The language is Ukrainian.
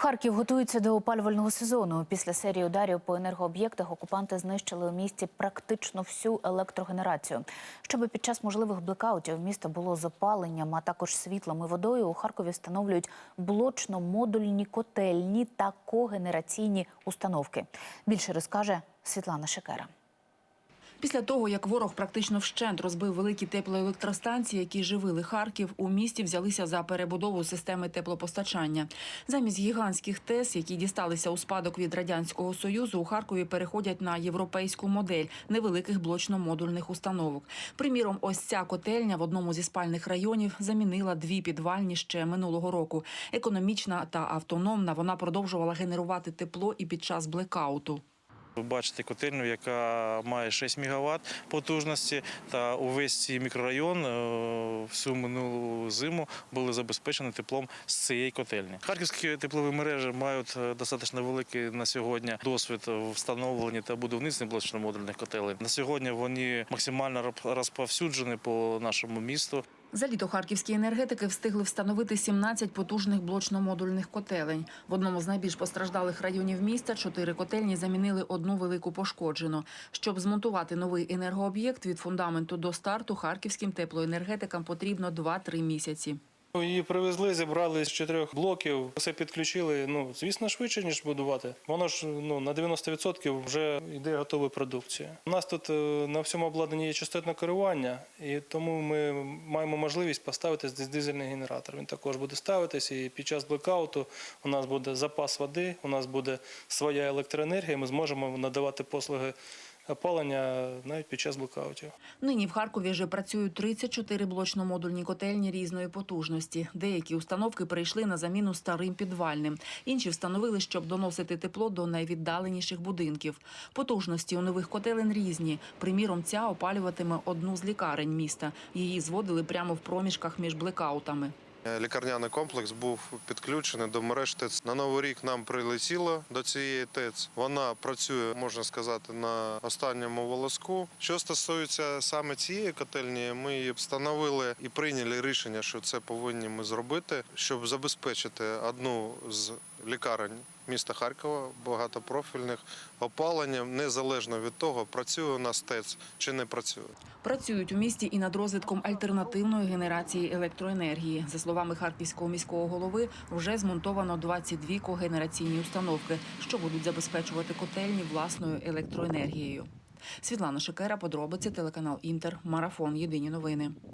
Харків готується до опалювального сезону. Після серії ударів по енергооб'єктах окупанти знищили у місті практично всю електрогенерацію. Щоб під час можливих блекаутів місто було з опаленням, а також світлом і водою, у Харкові встановлюють блочно-модульні котельні та когенераційні установки. Більше розкаже Світлана Шекера. Після того, як ворог практично вщент розбив великі теплоелектростанції, які живили Харків, у місті взялися за перебудову системи теплопостачання. Замість гігантських ТЕС, які дісталися у спадок від радянського союзу, у Харкові переходять на європейську модель невеликих блочно-модульних установок. Приміром, ось ця котельня в одному зі спальних районів замінила дві підвальні ще минулого року. Економічна та автономна, вона продовжувала генерувати тепло і під час блекауту. Ви бачите котельню, яка має 6 МВт потужності, та увесь цей мікрорайон е, всю минулу зиму були забезпечені теплом з цієї котельні. Харківські теплові мережі мають е, достатньо великий на сьогодні досвід в встановленні та будівництві блочно-модульних котелень. На сьогодні вони максимально роз- розповсюджені по нашому місту. За літо харківські енергетики встигли встановити 17 потужних блочно-модульних котелень. В одному з найбільш постраждалих районів міста чотири котельні замінили одну велику пошкоджену. Щоб змонтувати новий енергооб'єкт від фундаменту до старту, харківським теплоенергетикам потрібно 2-3 місяці. Її привезли, зібрали з чотирьох блоків, все підключили. Ну, звісно, швидше, ніж будувати. Воно ж ну, на 90% вже йде готова продукція. У нас тут е, на всьому обладнанні є частотне керування, і тому ми маємо можливість поставити дизельний генератор. Він також буде ставитися, і під час блекауту у нас буде запас води, у нас буде своя електроенергія, ми зможемо надавати послуги опалення навіть під час блекаутів. Нині в Харкові вже працюють 34 блочно-модульні котельні різної потужності. Деякі установки перейшли на заміну старим підвальним. Інші встановили, щоб доносити тепло до найвіддаленіших будинків. Потужності у нових котелень різні. Приміром, ця опалюватиме одну з лікарень міста. Її зводили прямо в проміжках між блекаутами. Лікарняний комплекс був підключений до мереж ТЕЦ. На новий рік нам прилетіло до цієї ТЕЦ. Вона працює, можна сказати, на останньому волоску. Що стосується саме цієї котельні, ми її встановили і прийняли рішення, що це повинні ми зробити, щоб забезпечити одну з лікарень міста Харкова, багатопрофільних опаленням, незалежно від того, працює у нас ТЕЦ чи не працює. Працюють у місті і над розвитком альтернативної генерації електроенергії. За словами харківського міського голови, вже змонтовано 22 когенераційні установки, що будуть забезпечувати котельні власною електроенергією. Світлана Шикера, подробиці, телеканал Інтер, марафон. Єдині новини.